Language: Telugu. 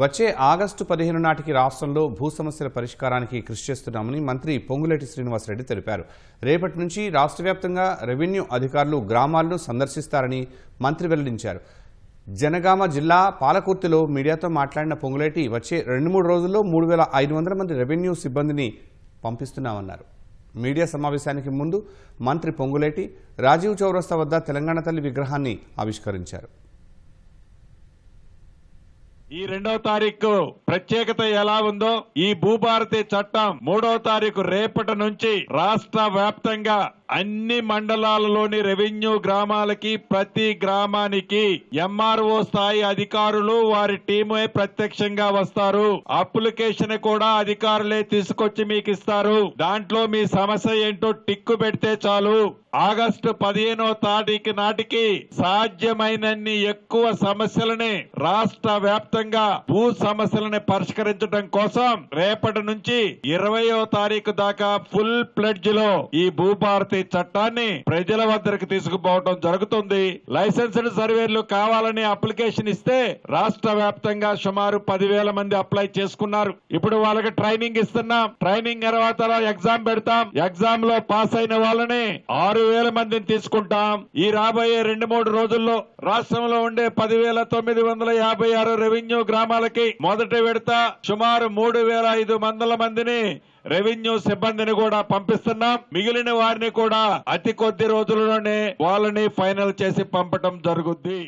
వచ్చే ఆగస్టు పదిహేను నాటికి రాష్ట్రంలో భూ సమస్యల పరిష్కారానికి కృషి చేస్తున్నామని మంత్రి పొంగులేటి శ్రీనివాసరెడ్డి తెలిపారు. రేపటి నుంచి రాష్ట్ర వ్యాప్తంగా రెవెన్యూ అధికారులు గ్రామాలను సందర్శిస్తారని మంత్రి వెల్లడించారు. జనగామ జిల్లా పాలకుర్తిలో మీడియాతో మాట్లాడిన పొంగులేటి వచ్చే రెండు మూడు రోజుల్లో మూడు వేల ఐదు వందల మంది రెవెన్యూ సిబ్బందిని పంపిస్తున్నామన్నారు. మీడియా సమావేశానికి ముందు మంత్రి పొంగులేటి రాజీవ్ చౌరస్తా వద్ద తెలంగాణ తల్లి విగ్రహాన్ని ఆవిష్కరించారు. ఈ రెండో తారీఖు ప్రత్యేకత ఎలా ఉందో ఈ భూభారతి చట్టం మూడో తారీఖు రేపటి నుంచి రాష్ట్ర వ్యాప్తంగా అన్ని మండలాలలోని రెవెన్యూ గ్రామాలకి ప్రతి గ్రామానికి ఎంఆర్ఓ స్థాయి అధికారులు వారి టీమే ప్రత్యక్షంగా వస్తారు. అప్లికేషన్ కూడా అధికారులే తీసుకొచ్చి మీకు ఇస్తారు. దాంట్లో మీ సమస్య ఏంటో టిక్కు పెడితే చాలు. ఆగస్టు పదిహేనో తారీఖు నాటికి సాధ్యమైనన్ని ఎక్కువ సమస్యలని రాష్ట్ర వ్యాప్తంగా భూ సమస్యలని పరిష్కరించడం కోసం రేపటి నుంచి ఇరవయో తారీఖు దాకా ఫుల్ ప్లెడ్జ్లో ఈ భూభారతి చట్టాన్ని ప్రజల వద్దకు తీసుకుపోవడం జరుగుతుంది. లైసెన్స్డ్ సర్వేలు కావాలని అప్లికేషన్ ఇస్తే రాష్ట్ర వ్యాప్తంగా సుమారు పదివేల మంది అప్లై చేసుకున్నారు. ఇప్పుడు వాళ్ళకి ట్రైనింగ్ ఇస్తున్నాం. ట్రైనింగ్ తర్వాత ఎగ్జామ్ పెడతాం. ఎగ్జామ్లో పాస్ అయిన వాళ్ళని ఆరు వేల మందిని తీసుకుంటాం. ఈ రాబోయే రెండు మూడు రోజుల్లో రాష్ట్రంలో ఉండే పదివేల తొమ్మిది వందల యాభై ఆరు రెవెన్యూ గ్రామాలకి మొదటి విడత సుమారు మూడు వేల ఐదు వందల మందిని రెవెన్యూ సిబ్బందిని కూడా పంపిస్తున్నాం. మిగిలిన వారిని కూడా అతి కొద్ది రోజుల్లోనే వాళ్ళని ఫైనల్ చేసి పంపటం జరుగుద్ది.